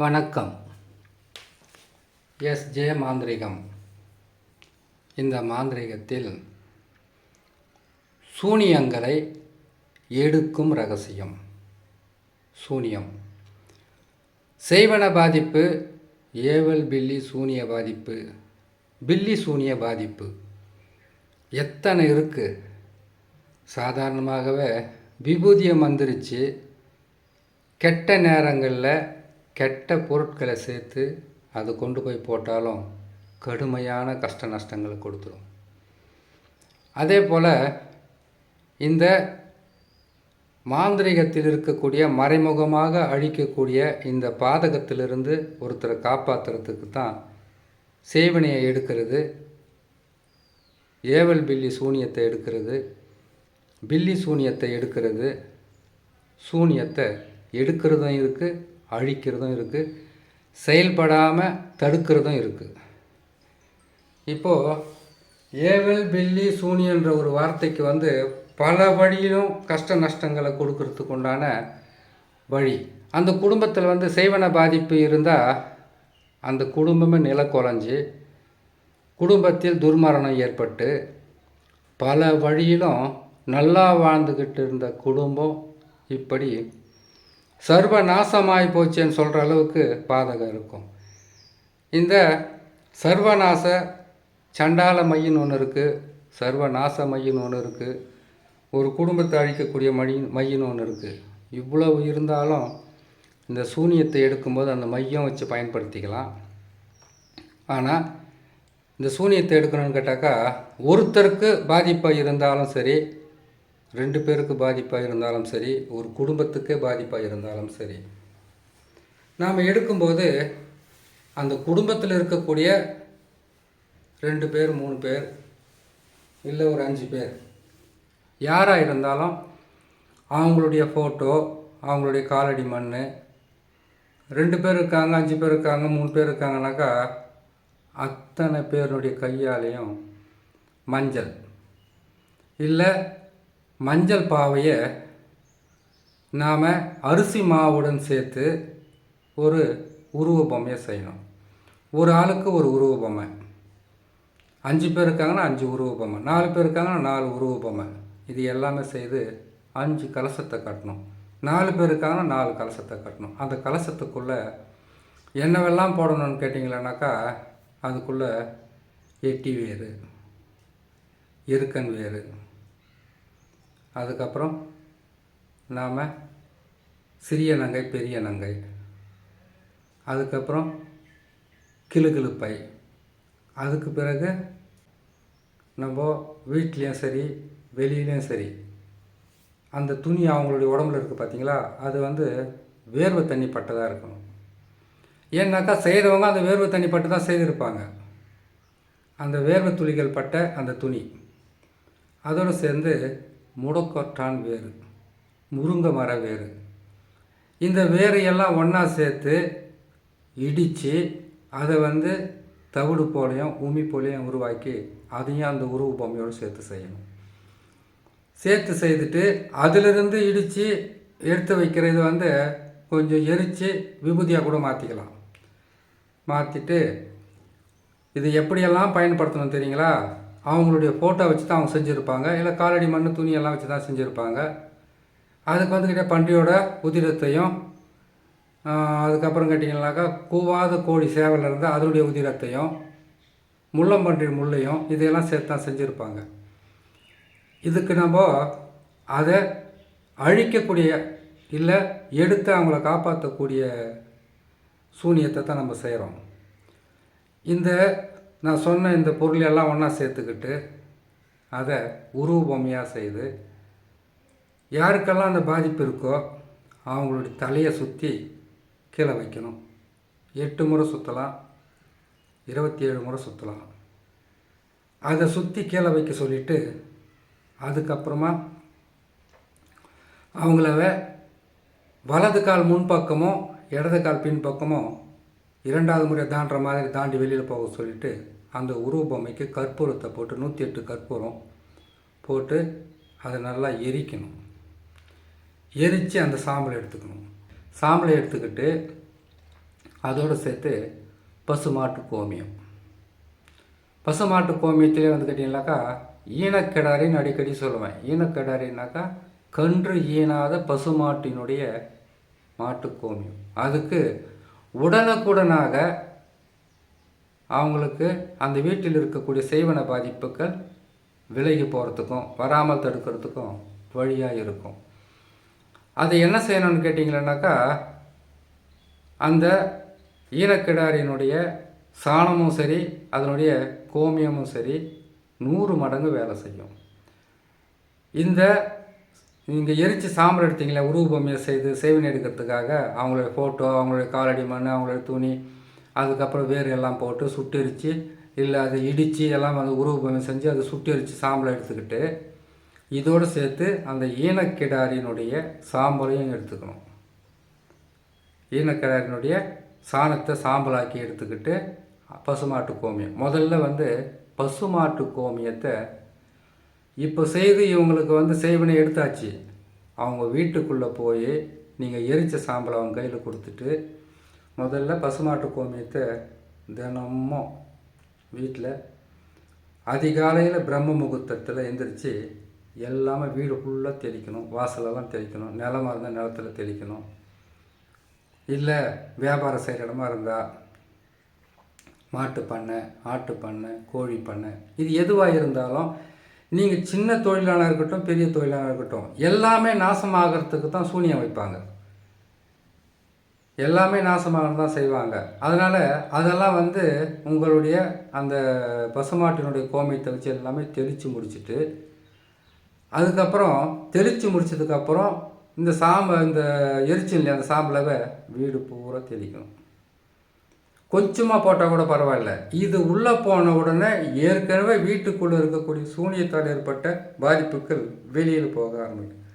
வணக்கம். S. J மாந்திரிகம். இந்த மாந்திரிகத்தில் சூனியங்களை எடுக்கும் ரகசியம். சூனியம். செய்வன பாதிப்பு ஏவல் பில்லி சூனிய பாதிப்பு. பில்லி சூனிய பாதிப்பு. எத்தனை இருக்குது சாதாரணமாகவே விபூதியை மந்திரிச்சு கெட்ட நேரங்களில் கெட்ட பொருட்களை சேர்த்து அதை கொண்டு போய் போட்டாலும் கடுமையான கஷ்ட நஷ்டங்களை கொடுத்துரும். அதே போல் இந்த மாந்திரிகத்தில் இருக்கக்கூடிய மறைமுகமாக அழிக்கக்கூடிய இந்த பாதகத்திலிருந்து ஒருத்தரை காப்பாற்றுறதுக்கு தான் சேவனையை எடுக்கிறது ஏவல் பில்லி சூனியத்தை எடுக்கிறது பில்லி சூனியத்தை எடுக்கிறது சூனியத்தை எடுக்கிறதும் இருக்குது அழிக்கிறதும் இருக்குது செயல்படாமல் தடுக்கிறதும் இருக்குது இப்போது ஏவல் பில்லி சூனியன்ற ஒரு வார்த்தைக்கு வந்து பல வழியிலும் கஷ்ட நஷ்டங்களை கொடுக்கறதுக்கு உண்டான வழி. அந்த குடும்பத்தில் வந்து செய்வன பாதிப்பு இருந்தால் அந்த குடும்பமே நிலக்குலைஞ்சு குடும்பத்தில் துர்மரணம் ஏற்பட்டு பல வழியிலும் நல்லா வாழ்ந்துக்கிட்டு இருந்த குடும்பம் இப்படி சர்வ நாசமாய் போச்சுன்னு சொல்கிற அளவுக்கு பாதகம் இருக்கும். இந்த சர்வநாச சண்டால மையின்னு ஒன்று இருக்குது சர்வநாச மையின்னு ஒன்று இருக்குது ஒரு குடும்பத்தை அழிக்கக்கூடிய மணி மையின்னு ஒன்று இருக்குது இவ்வளவு இருந்தாலும் இந்த சூனியத்தை எடுக்கும்போது அந்த மையம் வச்சு பயன்படுத்திக்கலாம். ஆனால் இந்த சூனியத்தை எடுக்கணும்னு கேட்டாக்கா ஒருத்தருக்கு பாதிப்பாக இருந்தாலும் சரி ரெண்டு பேருக்கு பாதிப்பாக இருந்தாலும் சரி ஒரு குடும்பத்துக்கே பாதிப்பாக இருந்தாலும் சரி. நாம் எடுக்கும்போது அந்த குடும்பத்தில் இருக்கக்கூடிய ரெண்டு பேர் மூணு பேர் இல்லை ஒரு அஞ்சு பேர் யாராக இருந்தாலும் அவங்களுடைய ஃபோட்டோ அவங்களுடைய காலடி மண் ரெண்டு பேர் இருக்காங்க அஞ்சு பேர் இருக்காங்க மூணு பேர் இருக்காங்கனாக்கா அத்தனை பேருடைய கையாலேயும் மஞ்சள். இல்லை மஞ்சள் பாவையை நாம் அரிசி மாவுடன் சேர்த்து ஒரு உருவ பொம்மையை செய்யணும். ஒரு ஆளுக்கு ஒரு உருவ பொம்மை. அஞ்சு பேர் இருக்காங்கன்னா அஞ்சு உருவ பொம்மை. நாலு பேர் இருக்காங்கன்னா நாலு உருவ பொம்மை. இது எல்லாமே செய்து அஞ்சு கலசத்தை கட்டணும். நாலு பேர் இருக்காங்கன்னா நாலு கலசத்தை கட்டணும். அந்த கலசத்துக்குள்ளே என்னவெல்லாம் போடணும்னு கேட்டிங்களேனாக்கா அதுக்குள்ளே எட்டி வேறு எருக்கன் வேறு அதுக்கப்புறம் நாம் சிறிய நங்கை பெரிய நங்கை. அதுக்கப்புறம் கிளுகிழுப்பை அதுக்கு பிறகு நம்ம வீட்லேயும் சரி வெளியிலையும் சரி அந்த துணி அவங்களுடைய உடம்புல இருக்குது பார்த்தீங்களா அது வந்து வேர்வை தண்ணி பட்டதாக இருக்கணும். ஏன்னாக்கா செய்கிறவங்க அந்த வேர்வை தண்ணி பட்டு தான் செய்திருப்பாங்க. அந்த வேர்வை துளிகள் பட்ட அந்த துணி. அதோடு சேர்ந்து முடக்கொற்றான் வேறு முருங்கை மர வேறு. இந்த வேரையெல்லாம் ஒன்றா சேர்த்து இடித்து அதை வந்து தவிடு போலையும் உமி போலையும் உருவாக்கி அதையும் அந்த உருவ பொம்மையோடு சேர்த்து செய்யணும். சேர்த்து செய்துட்டு அதிலிருந்து இடித்து எடுத்து வைக்கிறது வந்து கொஞ்சம் எரித்து விபூதியாக கூட மாற்றிக்கலாம் மாற்றிட்டு இது எப்படியெல்லாம் பயன்படுத்தணும் தெரியுங்களா? அவங்களுடைய ஃபோட்டோ வச்சு தான் அவங்க செஞ்சுருப்பாங்க. இல்லை காலடி மண் துணியெல்லாம் வச்சு தான் செஞ்சுருப்பாங்க. அதுக்கு வந்துக்கிட்டே பன்றியோட உதிரத்தையும் அதுக்கப்புறம் கேட்டிங்கனாக்கா கூவாத கோழி சேவல் இருந்தால் அதனுடைய உதிரத்தையும் முள்ளம்பன்றி முள்ளையும் இதையெல்லாம் சேர்த்து தான் செஞ்சுருப்பாங்க. இதுக்கு நம்ம அதை அழிக்கக்கூடிய இல்லை எடுத்து அவங்கள காப்பாற்றக்கூடிய சூனியத்தை தான் நம்ம செய்கிறோம் இந்த நான் சொன்ன இந்த பொருள் எல்லாம் ஒன்றா சேர்த்துக்கிட்டு அதை உருவ பொம்மையாக செய்து யாருக்கெல்லாம் அந்த பாதிப்பு இருக்கோ அவங்களுடைய தலையை சுற்றி கீழே வைக்கணும். எட்டு முறை சுற்றலாம் இருபத்தி ஏழு முறை சுற்றலாம் அதை சுற்றி கீழே வைக்க சொல்லிவிட்டு அதுக்கப்புறமா அவங்கள வலது கால் முன்பக்கமும் இடது கால் பின்பக்கமும் இரண்டாவது முறை தாண்டுற மாதிரி தாண்டி வெளியில் போக சொல்லிவிட்டு அந்த உருவ பொம்மைக்கு கற்பூரத்தை போட்டு நூற்றி எட்டு கற்பூரம் போட்டு அதை நல்லா எரிக்கணும். எரித்து அந்த சாம்பலை எடுத்துக்கணும். சாம்பலை எடுத்துக்கிட்டு அதோடு சேர்த்து பசுமாட்டு கோமியம். பசுமாட்டு கோமியத்திலே வந்து கேட்டிங்கனாக்கா ஈனக்கிடாரின்னு அடிக்கடி சொல்லுவேன். ஈனக்கிடாரின்னாக்கா கன்று ஈனாத பசுமாட்டினுடைய மாட்டு கோமியம். அதுக்கு உடனுக்குடனாக அவங்களுக்கு அந்த வீட்டில் இருக்கக்கூடிய செய்வன பாதிப்புகள் விலகி போகிறதுக்கும் வராமல் தடுக்கிறதுக்கும் வழியாக இருக்கும். அதை என்ன செய்யணும்னு கேட்டிங்களேனாக்கா அந்த ஈனக்கிடாரியினுடைய சாணமும் சரி அதனுடைய கோமியமும் சரி நூறு மடங்கு வேலை செய்யும். இந்த நீங்கள் எரித்து சாம்பல் எடுத்தீங்களே உருவபொம்மையை செய்து சேவனை எடுக்கிறதுக்காக அவங்களுடைய ஃபோட்டோ அவங்களுடைய காலடி மண் அவங்களுடைய துணி அதுக்கப்புறம் வேர் எல்லாம் போட்டு சுட்டெரித்து இல்லை அதை இடித்து எல்லாம் வந்து உருவபொம்மை செஞ்சு அதை சுட்டெரித்து சாம்பலை எடுத்துக்கிட்டு இதோடு சேர்த்து அந்த ஈனக்கிடாரியினுடைய சாம்பலையும் எடுத்துக்கணும். ஈனக்கிடாரினுடைய சாணத்தை சாம்பலாக்கி எடுத்துக்கிட்டு பசுமாட்டு கோமியம். முதல்ல வந்து பசுமாட்டு கோமியத்தை இப்போ செய்து இவங்களுக்கு வந்து செய்வினை எடுத்தாச்சு. அவங்க வீட்டுக்குள்ளே போய் நீங்கள் எரிச்ச சாம்பலை அவங்க கையில் கொடுத்துட்டு முதல்ல பசுமாட்டு கோமியத்தை தினமும் வீட்டில் அதிகாலையில் பிரம்ம முகூர்த்தத்தில் எந்திரிச்சு எல்லாமே வீடு ஃபுல்லாக தெளிக்கணும். வாசலெல்லாம் தெளிக்கணும். நிலமாக இருந்தால் நிலத்தில் தெளிக்கணும். இல்லை வியாபாரம் செய்கிற இடமா இருந்தால் மாட்டு பண்ணை ஆட்டு பண்ணை கோழி பண்ணை. இது எதுவாக இருந்தாலும் நீங்கள் சின்ன தொழிலாளர் இருக்கட்டும் பெரிய தொழிலாளர் இருக்கட்டும் எல்லாமே நாசமாகறதுக்கு தான் சூனியம் வைப்பாங்க. எல்லாமே நாசமாக தான் செய்வாங்க. அதனால் அதெல்லாம் வந்து உங்களுடைய அந்த பசுமாட்டினுடைய கோமியத்தை வச்சு எல்லாமே தெளித்து முடிச்சுட்டு அதுக்கப்புறம் தெளித்து முடிச்சதுக்கப்புறம் இந்த சாம்பை இந்த எரிச்சல் இல்லையா அந்த சாம்பலவை வீடு பூரா தெளிக்கணும் கொஞ்சமாக போட்டால் கூட பரவாயில்ல. இது உள்ளே போன உடனே ஏற்கனவே வீட்டுக்குள்ளே இருக்கக்கூடிய சூனியத்தால் ஏற்பட்ட பாதிப்புகள் வெளியில் போக ஆரம்பிக்கும்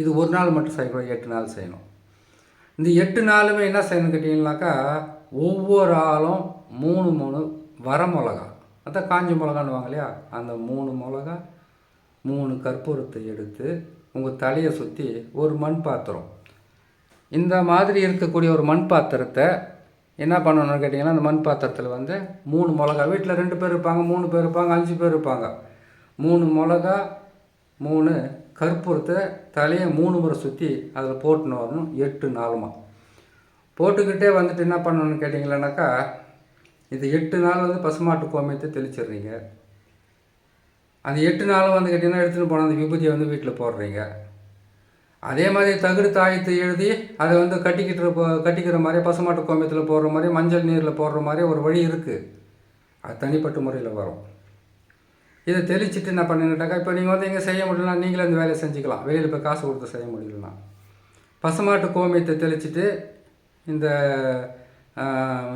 இது ஒரு நாள் மட்டும் செய்யக்கூடாது எட்டு நாள் செய்யணும். இந்த எட்டு நாளுமே என்ன செய்யணும் கேட்டிங்கனாக்கா ஒவ்வொரு ஆளும் மூணு மூணு வர மிளகா. அதான் காஞ்ச மிளகான்னு இல்லையா? அந்த மூணு மிளகா மூணு கற்பூரத்தை எடுத்து உங்கள் தலையை சுற்றி ஒரு மண் பாத்திரம் இந்த மாதிரி இருக்கக்கூடிய ஒரு மண் பாத்திரத்தை என்ன பண்ணணும்னு கேட்டிங்கன்னா அந்த மண் பாத்திரத்தில் வந்து மூணு மிளகா வீட்டில் ரெண்டு பேர் இருப்பாங்க மூணு பேர் இருப்பாங்க அஞ்சு பேர் இருப்பாங்க. மூணு மிளகா மூணு கற்பூரத்தை தலையை மூணு முறை சுற்றி அதில் போட்டுன்னு வரணும் எட்டு நாளுமா போட்டுக்கிட்டே வந்துட்டு என்ன பண்ணணும்னு கேட்டிங்களேனாக்கா இது எட்டு நாள் வந்து பசுமாட்டு கோமியத்தை தெளிச்சிடுறீங்க. அந்த எட்டு நாளும் வந்து கேட்டிங்கன்னா எடுத்துகிட்டு போன அந்த விபூதியை வந்து வீட்டில் போடுறீங்க. அதே மாதிரி தகுடு தாயத்தை எழுதி அதை வந்து கட்டிக்கிட்டு கட்டிக்கிற மாதிரி பசுமாட்டு கோமியத்தில் போடுற மாதிரி மஞ்சள் நீரில் போடுற மாதிரி ஒரு வழி இருக்குது அது தனிப்பட்ட முறையில் வரும். இதை தெளிச்சிட்டு என்ன பண்ணுங்கட்டாக்கா இப்போ நீங்கள் வந்து எங்கே செய்ய முடியலனா நீங்களே அந்த வேலையை செஞ்சுக்கலாம். வெளியில் போய் காசு கொடுத்து செய்ய முடியலனா பசுமாட்டு கோமியத்தை தெளிச்சுட்டு இந்த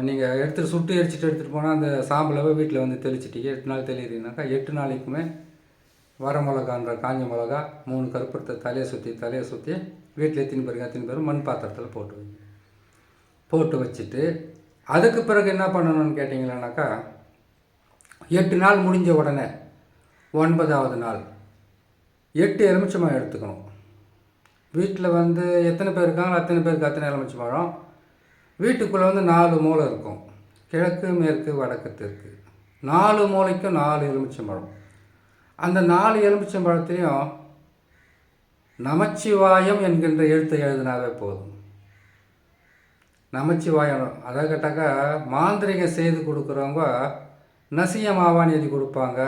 நீங்கள் எடுத்துகிட்டு சுட்டு எரிச்சிட்டு எடுத்துகிட்டு போனால் அந்த சாம்பலை வீட்டில் வந்து தெளிச்சிட்டு எட்டு நாள் தெளிறீங்கனாக்கா எட்டு நாளைக்குமே வர மிளகான்ற காஞ்ச மிளகா மூணு கருப்பத்தை தலையை சுற்றி தலையை சுற்றி வீட்டில் எத்தினி பேருக்கு எத்தினி பேரும் மண் பாத்திரத்தில் போட்டு வைங்க. போட்டு வச்சுட்டு அதுக்கு பிறகு என்ன பண்ணணும்னு கேட்டிங்களானாக்கா எட்டு நாள் முடிஞ்ச உடனே ஒன்பதாவது நாள் எட்டு எலுமிச்சம்பழம் எடுத்துக்கணும். வீட்டில் வந்து எத்தனை பேர் இருக்காங்களோ அத்தனை பேருக்கு அத்தனை எலுமிச்சம்பழம். வீட்டுக்குள்ளே வந்து நாலு மூலை இருக்கும். கிழக்கு மேற்கு வடக்கு தெற்கு. நாலு மூலைக்கும் நாலு எலுமிச்சம்பழம். அந்த நாலு எலுமிச்சம்பழத்தையும் நமச்சிவாயம் என்கின்ற எழுத்தை எழுதினாவே போதும். நமச்சிவாயம் அதை கேட்டாக்கா மாந்திரிகம் செய்து கொடுக்குறவங்க நசிய மாவான்னு எழுதி கொடுப்பாங்க.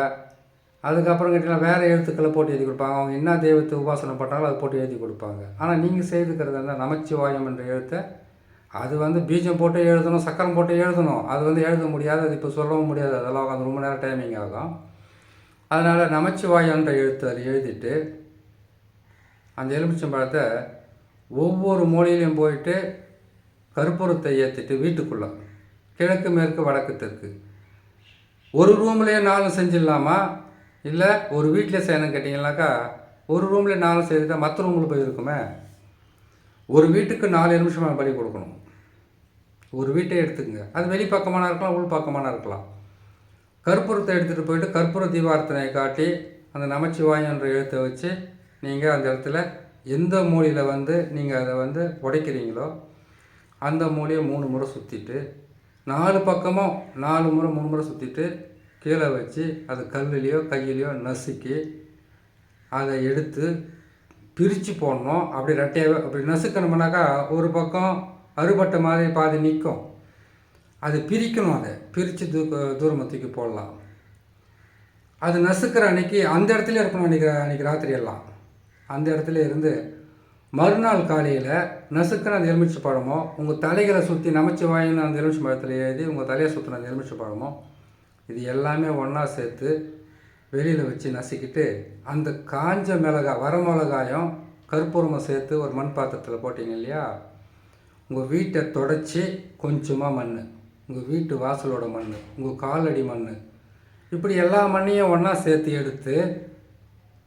அதுக்கப்புறம் கேட்டிங்கன்னா வேறு எழுத்துக்களை போட்டு எழுதி கொடுப்பாங்க. அவங்க என்ன தெய்வத்தை உபாசனை பண்ணுறாங்களோ அதை போட்டு எழுதி கொடுப்பாங்க. ஆனால் நீங்கள் செய்துக்கிறது என்ன நமச்சிவாயம் என்ற எழுத்தை அது வந்து பீஜம் போட்டு எழுதணும் சக்கரம் போட்டு எழுதணும். அது வந்து எழுத முடியாது அது இப்போ சொல்லவும் முடியாது. அதெல்லாம் உட்காந்து ரொம்ப நேரம் டைமிங் ஆகும். அதனால் நமச்சிவாயன்ற எழுத்து அதில் எழுதிட்டு அந்த எலுமிச்சம்பழத்தை ஒவ்வொரு மூலையிலையும் போயிட்டு கற்பூரத்தை ஏற்றிட்டு வீட்டுக்குள்ளே கிழக்கு மேற்கு வடக்கு தெற்கு. ஒரு ரூம்லேயே நாலும் செஞ்சிடலாமா? இல்லை ஒரு வீட்டிலே செய்யணும் கேட்டிங்கனாக்கா ஒரு ரூமில் நாலும் செய்துட்டா மற்ற ரூமில் போய் இருக்குமே? ஒரு வீட்டுக்கு நாலு நிமிஷம் பலி கொடுக்கணும். ஒரு வீட்டை எடுத்துக்கங்க. அது வெளிப்பக்கமான இருக்கலாம் உள் பக்கமான இருக்கலாம். கற்பூரத்தை எடுத்துகிட்டு போயிட்டு கற்பூர தீபார்த்தனையை காட்டி அந்த நமச்சிவாயன்ற எழுத்தை வச்சு நீங்கள் அந்த இடத்துல எந்த மூலையில் வந்து நீங்கள் அதை வந்து உடைக்கிறீங்களோ அந்த மூலையை மூணு முறை சுற்றிட்டு நாலு பக்கமும் நாலு முறை மூணு முறை சுற்றிட்டு கீழே வச்சு அது கல்லுலேயோ கையிலையோ நசுக்கி அதை எடுத்து பிரித்து போடணும். அப்படி ரெட்டையாக அப்படி நசுக்கணும்னாக்கா ஒரு பக்கம் அறுபட்ட மாதிரி பாதி நிற்கும் அது பிரிக்கணும் அதை. பிரித்து தூக்க தூரமாக தூக்கி போடலாம். அது நசுக்கிற அன்னைக்கு அந்த இடத்துல இருக்கணும் அன்றைக்கி அன்றைக்கி ராத்திரி எல்லாம். அந்த இடத்துல இருந்து மறுநாள் காலையில் நசுக்கிற அந்த எலுமிச்சை பழமோ உங்கள் தலைகளை சுற்றி நமைச்சு வாயின்னு அந்த எலுமிச்சை பழத்தில் எழுதி உங்கள் தலையை சுற்றின அந்த எலுமிச்சை பழமோ இது எல்லாமே ஒன்றா சேர்த்து வெளியில் வச்சு நசுக்கிட்டு அந்த காஞ்ச மிளகாய் வர மிளகாயும் கற்பூரமும் சேர்த்து ஒரு மண் பாத்திரத்தில் போட்டிங்க இல்லையா? உங்கள் வீட்டை தொடச்சி கொஞ்சமாக மண் உங்கள் வீட்டு வாசலோட மண் உங்கள் காலடி மண் இப்படி எல்லா மண்ணையும் ஒன்றா சேர்த்து எடுத்து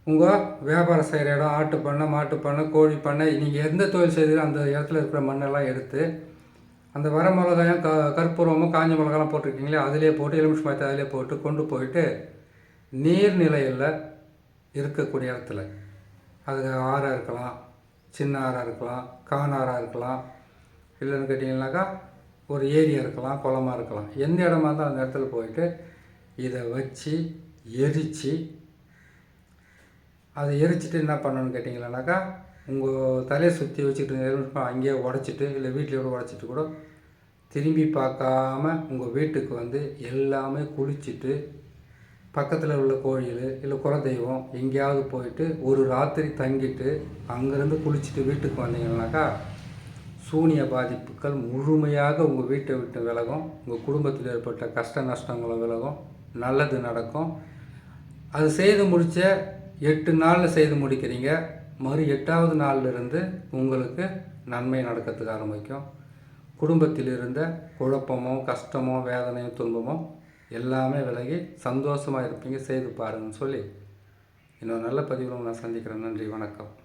உங்கள் வியாபாரம் செய்கிற இடம் ஆட்டு பண்ணை மாட்டு பண்ணை கோழி பண்ணை நீங்கள் எந்த தொழில் செய்கிறீங்களோ அந்த இடத்துல இருக்கிற மண்ணெல்லாம் எடுத்து அந்த வர மிளகாயும் க கற்பூரமும் காஞ்ச மிளகாலாம் போட்டிருக்கீங்களே அதிலே போட்டு எலுமிச்சை மரத்தை அதிலே போட்டு கொண்டு போயிட்டு நீர்நிலையில் இருக்கக்கூடிய இடத்துல. அது ஆறாக இருக்கலாம் சின்ன ஆறாக இருக்கலாம் காணாறாக இருக்கலாம். இல்லைன்னு கேட்டிங்கனாக்கா ஒரு ஏரியா இருக்கலாம் குளமாக இருக்கலாம். எந்த இடமா இருந்தால் அந்த இடத்துல போயிட்டு இதை வச்சு எரித்து அதை எரிச்சிட்டு என்ன பண்ணணும்னு கேட்டிங்களானாக்கா உங்கள் தலையை சுற்றி வச்சுக்கிட்டு அங்கேயே உடச்சிட்டு இல்லை வீட்டில் கூட உடச்சிட்டு கூட திரும்பி பார்க்காம உங்கள் வீட்டுக்கு வந்து எல்லாமே குளிச்சுட்டு பக்கத்தில் உள்ள கோயில் இல்லை குலதெய்வம் எங்கேயாவது போயிட்டு ஒரு ராத்திரி தங்கிட்டு அங்கேருந்து குளிச்சுட்டு வீட்டுக்கு வந்தீங்கன்னாக்கா சூனிய பாதிப்புகள் முழுமையாக உங்கள் வீட்டை விட்டு விலகும். உங்கள் குடும்பத்தில் ஏற்பட்ட கஷ்ட நஷ்டங்களும் விலகும். நல்லது நடக்கும். அது செய்து முடித்த எட்டு நாளில் செய்து முடிக்கிறீங்க. மறு எட்டாவது நாளிலிருந்து உங்களுக்கு நன்மை நடக்கிறதுக்கு ஆரம்பிக்கும். குடும்பத்தில் இருந்த குழப்பமோ கஷ்டமோ வேதனையோ துன்பமோ எல்லாமே விலகி சந்தோஷமாக இருப்பீங்க. செய்து பாருங்கன்னு சொல்லி. இன்னொரு நல்ல பதிவில் நான் சந்திக்கிறேன். நன்றி. வணக்கம்.